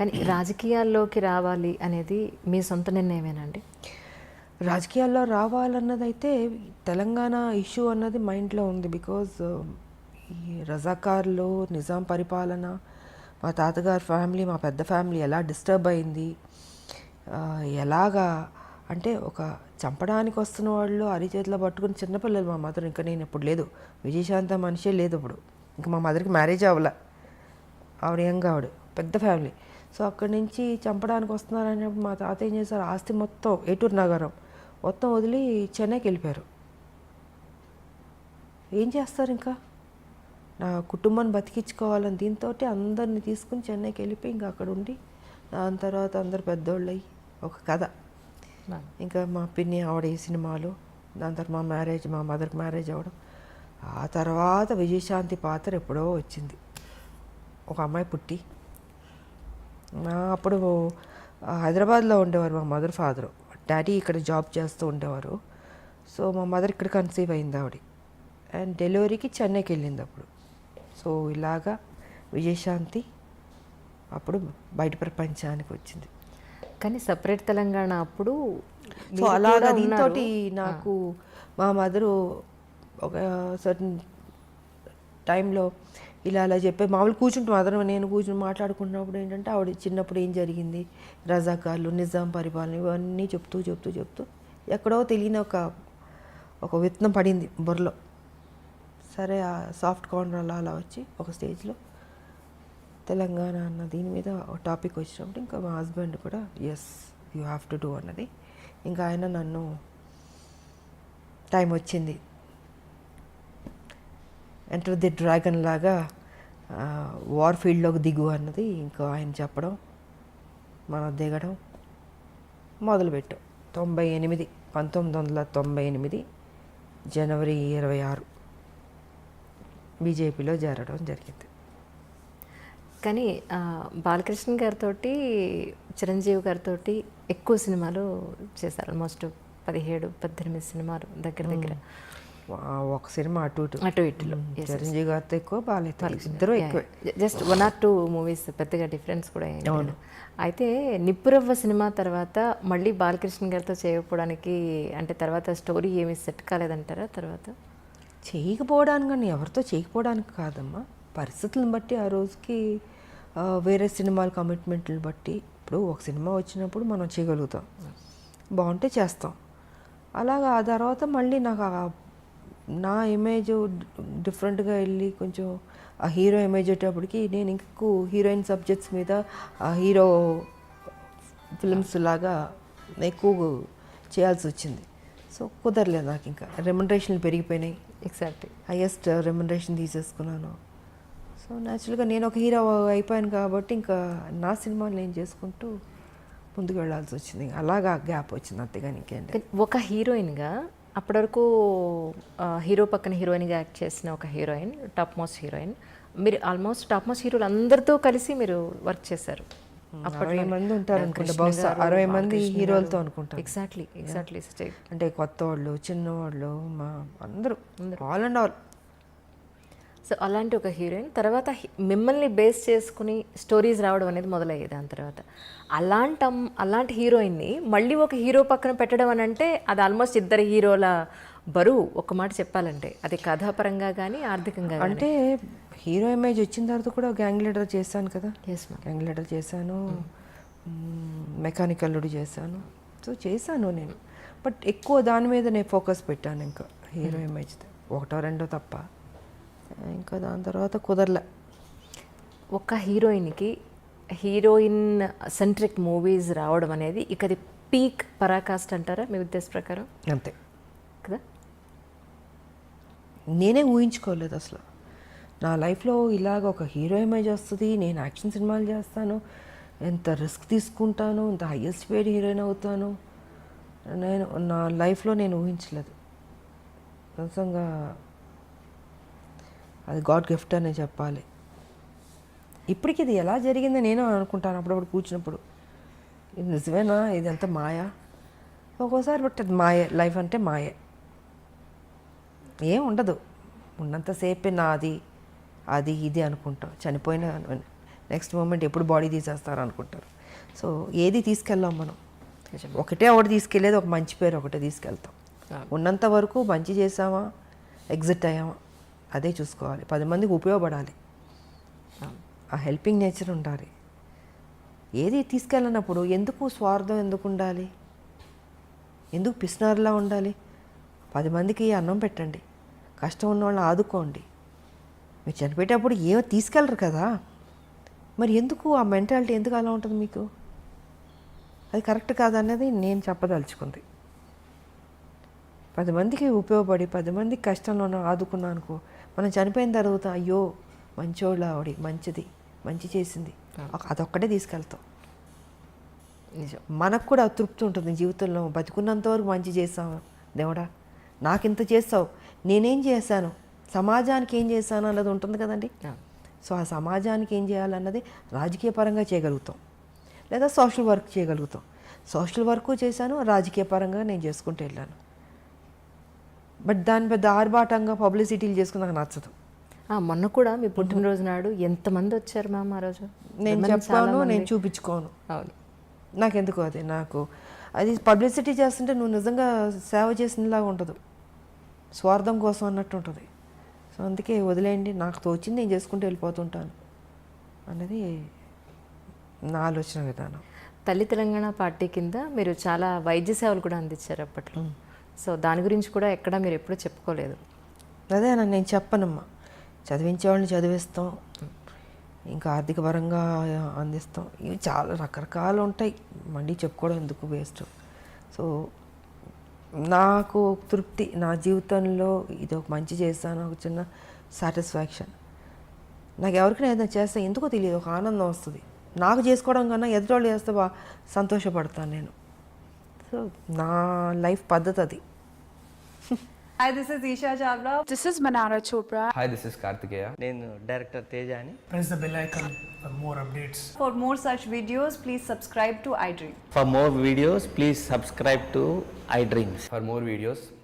కానీ రాజకీయాల్లోకి రావాలి అనేది మీ సొంత నిర్ణయమేనండి? రాజకీయాల్లో రావాలన్నదైతే తెలంగాణ ఇష్యూ అన్నది మైండ్లో ఉంది బికాజ్ ఈ రజాకార్లు నిజాం పరిపాలన మా తాతగారి ఫ్యామిలీ మా పెద్ద ఫ్యామిలీ ఎలా డిస్టర్బ్ అయింది ఎలాగా అంటే ఒక చంపడానికి వస్తున్న వాళ్ళు అరిచేతిలో పట్టుకుని చిన్నపిల్లలు మా మదర్. ఇంకా నేను ఇప్పుడు లేదు. విజయశాంత మనిషే లేదు ఇప్పుడు. ఇంకా మా మదర్కి మ్యారేజ్ అవ్వలే. ఆవిడ యంగ్ ఆవిడ పెద్ద ఫ్యామిలీ. సో అక్కడి నుంచి చంపడానికి వస్తున్నారనేప్పుడు మా తాత ఏం చేశారు? ఆస్తి మొత్తం ఏటూరు నగరం మొత్తం వదిలి చెన్నైకి వెళ్ళిపోయారు. ఏం చేస్తారు ఇంకా? నా కుటుంబాన్ని బతికించుకోవాలని దీంతో అందరిని తీసుకుని చెన్నైకి వెళ్ళిపోయి ఇంకా అక్కడ ఉండి దాని తర్వాత అందరు పెద్దోళ్ళు అయ్యి ఒక కథ. ఇంకా మా పిన్ని ఆవిడ ఈ సినిమాలు దాని తర్వాత మా మ్యారేజ్ మా మదర్కి మ్యారేజ్ అవ్వడం. ఆ తర్వాత విజయశాంతి పాత్ర ఎప్పుడో వచ్చింది. ఒక అమ్మాయి పుట్టి అప్పుడు హైదరాబాద్లో ఉండేవారు మా మదర్ ఫాదర్. డాడీ ఇక్కడ జాబ్ చేస్తూ ఉండేవారు. సో మా మదర్ ఇక్కడ కన్సీవ్ అయింది ఆవిడ. అండ్ డెలివరీకి చెన్నైకి వెళ్ళింది అప్పుడు. సో ఇలాగా విజయశాంతి అప్పుడు బయట ప్రపంచానికి వచ్చింది. కానీ సపరేట్ తెలంగాణ అప్పుడు సో అలాగా దీంతో. నాకు మా మదరు ఒక సర్టన్ టైంలో ఇలా అలా చెప్పి మామూలు కూర్చుంటాం మాత్రమే నేను కూర్చుని మాట్లాడుకున్నప్పుడు ఏంటంటే ఆవిడ చిన్నప్పుడు ఏం జరిగింది? రజాకార్లు నిజాం పరిపాలన ఇవన్నీ చెప్తూ చెప్తూ చెప్తూ ఎక్కడో తెలియని ఒక ఒక విత్తనం పడింది బుర్రలో. సరే ఆ సాఫ్ట్ కార్నర్ అలా అలా వచ్చి ఒక స్టేజ్లో తెలంగాణ అన్న దీని మీద ఒక టాపిక్ వచ్చినప్పుడు ఇంకా మా హస్బెండ్ కూడా yes you have to do అన్నది. ఇంకా ఆయన నన్ను టైం వచ్చింది. ఎంటర్ ది డ్రాగన్ లాగా వార్ ఫీల్డ్లోకి దిగు అన్నది ఇంకా ఆయన చెప్పడం మనం దిగడం మొదలుపెట్టాం. తొంభై ఎనిమిది పంతొమ్మిది వందల తొంభై ఎనిమిది జనవరి ఇరవై ఆరు బీజేపీలో చేరడం జరిగింది. కానీ బాలకృష్ణ గారితో చిరంజీవి గారితో ఎక్కువ సినిమాలు చేశారు. ఆల్మోస్ట్ పదిహేడు పద్దెనిమిది సినిమాలు దగ్గర దగ్గర. ఒక సినిమా అటు ఇటు. అటు ఇటులో. చిరంజీవి గారితో ఎక్కువ బాగాలేదు. ఇద్దరు ఎక్కువే. Just one or two movies పెద్దగా డిఫరెన్స్ కూడా లేదు. అయితే నిప్పురవ్వ సినిమా తర్వాత మళ్ళీ బాలకృష్ణ గారితో చేయకపోవడానికి అంటే తర్వాత స్టోరీ ఏమి సెట్ కాలేదంటారా తర్వాత? చేయకపోవడానికి కానీ ఎవరితో చేయకపోవడానికి కాదమ్మా. పరిస్థితులను బట్టి ఆ రోజుకి వేరే సినిమాల కమిట్మెంట్లను బట్టి ఇప్పుడు ఒక సినిమా వచ్చినప్పుడు మనం చేయగలుగుతాం. బాగుంటే చేస్తాం. అలాగా ఆ తర్వాత మళ్ళీ నాకు నా ఇమేజ్ డిఫరెంట్గా వెళ్ళి కొంచెం ఆ హీరో ఇమేజ్ వచ్చేటప్పటికి నేను ఇంకెక్కువ హీరోయిన్ సబ్జెక్ట్స్ మీద ఆ హీరో ఫిల్మ్స్ లాగా ఎక్కువ చేయాల్సి వచ్చింది. సో కుదరలేదు నాకు ఇంకా. రెమ్యునరేషన్లు పెరిగిపోయినాయి. ఎగ్జాక్ట్లీ హైయెస్ట్ రెమ్యునరేషన్ తీసేసుకున్నాను. సో న్యాచురల్గా నేను ఒక హీరో అయిపోయాను కాబట్టి ఇంకా నా సినిమాలు నేను చేసుకుంటూ ముందుకు వెళ్ళాల్సి వచ్చింది. అలాగా గ్యాప్ వచ్చింది అంతేగాని ఇంకేంటి ఒక హీరోయిన్గా అప్పటి వరకు హీరో పక్కన హీరోయిన్గా యాక్ట్ చేసిన ఒక హీరోయిన్ టాప్ మోస్ట్ హీరోయిన్. మీరు ఆల్మోస్ట్ టాప్ మోస్ట్ హీరోలు అందరితో కలిసి మీరు వర్క్ చేశారు. అరవై మంది ఉంటారు అనుకుంటా. బహుశా అరవై మంది హీరోలతో అనుకుంటాను ఎగ్జాక్ట్లీ ఎగ్జాక్ట్లీ అంటే కొత్త వాళ్ళు చిన్నవాళ్ళు మా అందరూ. ఆల్ అండ్ ఆల్ సో అలాంటి ఒక హీరోయిన్. తర్వాత మిమ్మల్ని బేస్ చేసుకుని స్టోరీస్ రావడం అనేది మొదలయ్యేది దాని తర్వాత. అలాంటి అలాంటి హీరోయిన్ని మళ్ళీ ఒక హీరో పక్కన పెట్టడం అని అంటే అది ఆల్మోస్ట్ ఇద్దరు హీరోల బరువు. ఒక మాట చెప్పాలంటే అది కథాపరంగా కానీ ఆర్థికంగా అంటే హీరో ఇమేజ్ వచ్చిన తర్వాత కూడా గ్యాంగ్ లీడర్ చేశాను కదా. గ్యాంగ్ లీడర్ చేశాను. మెకానికల్ చేశాను. సో చేశాను నేను. బట్ ఎక్కువ దాని మీద నేను ఫోకస్ పెట్టాను ఇంకా హీరో ఇమేజ్ ఒకటో రెండో తప్ప. ఇంకా దాని తర్వాత కుదరలే. ఒక హీరోయిన్కి హీరోయిన్ సెంట్రిక్ మూవీస్ రావడం అనేది ఇక అది పీక్ పరాకాస్ట్ అంటారా మీ ఉద్దేశ ప్రకారం? అంతే. కదా? నేనే ఊహించుకోలేదు అసలు. నా లైఫ్లో ఇలాగ ఒక హీరో ఇమేజ్ వస్తుంది నేను యాక్షన్ సినిమాలు చేస్తాను ఎంత రిస్క్ తీసుకుంటాను ఎంత హైయెస్ట్ పేడ్ హీరోయిన్ అవుతాను నేను నా లైఫ్లో నేను ఊహించలేదు. నిజంగా అది గాడ్ గిఫ్ట్ అనే చెప్పాలి. ఇప్పటికి ఇది ఎలా జరిగిందో నేను అనుకుంటాను అప్పుడప్పుడు కూర్చున్నప్పుడు. ఇది నిజమేనా? ఇది ఎంత మాయా? ఒక్కోసారి బట్ అది మాయే. లైఫ్ అంటే మాయే. ఏం ఉండదు. ఉన్నంతసేపే నాది అది ఇది అనుకుంటాం. చనిపోయిన నెక్స్ట్ మూమెంట్ ఎప్పుడు బాడీ తీసేస్తారు అనుకుంటారు. సో ఏది తీసుకెళ్ళాం మనం. ఒకటే ఒకటి తీసుకెళ్ళేది ఒక మంచి పేరు ఒకటే తీసుకెళ్తాం. ఉన్నంత వరకు మంచి చేసామా? ఎగ్జిట్ అయ్యామా? అదే చూసుకోవాలి. పది మందికి ఉపయోగపడాలి. ఆ హెల్పింగ్ నేచర్ ఉండాలి. ఏది తీసుకెళ్ళినప్పుడు ఎందుకు స్వార్థం ఎందుకు ఉండాలి? ఎందుకు పిసినారులా ఉండాలి? పది మందికి అన్నం పెట్టండి. కష్టం ఉన్న వాళ్ళని ఆదుకోండి. మీరు చనిపోయేటప్పుడు ఏమో తీసుకెళ్ళరు కదా. మరి ఎందుకు ఆ మెంటాలిటీ ఎందుకు అలా ఉంటుంది మీకు? అది కరెక్ట్ కాదన్నది నేను చెప్పదలుచుకుంది. పది మందికి ఉపయోగపడి పది మందికి కష్టంలో ఆదుకున్నాను అనుకో మనం చనిపోయిన తర్వాత అయ్యో మంచోళ్ళ ఆవిడ మంచిది మంచి చేసింది. అదొక్కటే తీసుకెళ్తాం. నిజం. మనకు కూడా తృప్తి ఉంటుంది జీవితంలో. బతికున్నంత వరకు మంచి చేసాము దేవుడా నాకింత చేస్తావు. నేనేం చేశాను? సమాజానికి ఏం చేశాను అన్నది ఉంటుంది కదండి. సో ఆ సమాజానికి ఏం చేయాలన్నది రాజకీయ పరంగా చేయగలుగుతాం. లేదా సోషల్ వర్క్ చేయగలుగుతాం. సోషల్ వర్క్ చేశాను రాజకీయ పరంగా నేను చేసుకుంటూ వెళ్ళాను. బట్ దాని పెద్ద ఆర్భాటంగా పబ్లిసిటీలు చేసుకుని నాకు నచ్చదు. ఆ, మొన్న కూడా మీ పుట్టినరోజు నాడు ఎంతమంది వచ్చారు మ్యామ్ ఆ రోజు? నేను చెప్పాను. నేను చూపించుకోను. అవును. నాకెందుకు అది? నాకు అది పబ్లిసిటీ చేస్తుంటే నువ్వు నిజంగా సేవ చేసినలాగా ఉండదు స్వార్థం కోసం అన్నట్టు ఉంటుంది. సో అందుకే వదిలేయండి నాకు తోచింది నేను చేసుకుంటూ వెళ్ళిపోతుంటాను అన్నది నా ఆలోచన విధానం. తల్లి తెలంగాణ పార్టీ కింద మీరు చాలా వైద్య సేవలు కూడా అందించారు అప్పట్లో. సో దాని గురించి కూడా ఎక్కడ మీరు ఎప్పుడూ చెప్పుకోలేదు. అదే నన్ను నేను చెప్పనమ్మా. చదివించేవాళ్ళని చదివిస్తాం. ఇంకా ఆర్థిక పరంగా అందిస్తాం. ఇవి చాలా రకరకాలు ఉంటాయి. మళ్ళీ చెప్పుకోవడం ఎందుకు వేస్ట్? సో నాకు తృప్తి. నా జీవితంలో ఇది ఒక మంచి చేస్తాను ఒక చిన్న సాటిస్ఫాక్షన్. నాకు ఎవరికైనా ఏదైనా చేస్తే ఎందుకో తెలియదు. ఒక ఆనందం వస్తుంది. నాకు చేసుకోవడం కన్నా ఎదుటోళ్ళు చేస్తే సంతోషపడతాను నేను. సో నా లైఫ్ పద్ధతి అది. Hi, this is Isha Chavla. This is Manara Chopra. Hi this is Karthikeya నేను డైరెక్టర్ తేజ అని press the bell icon for more updates. For more such videos, please subscribe to iDream. For more videos please subscribe to iDreams for more videos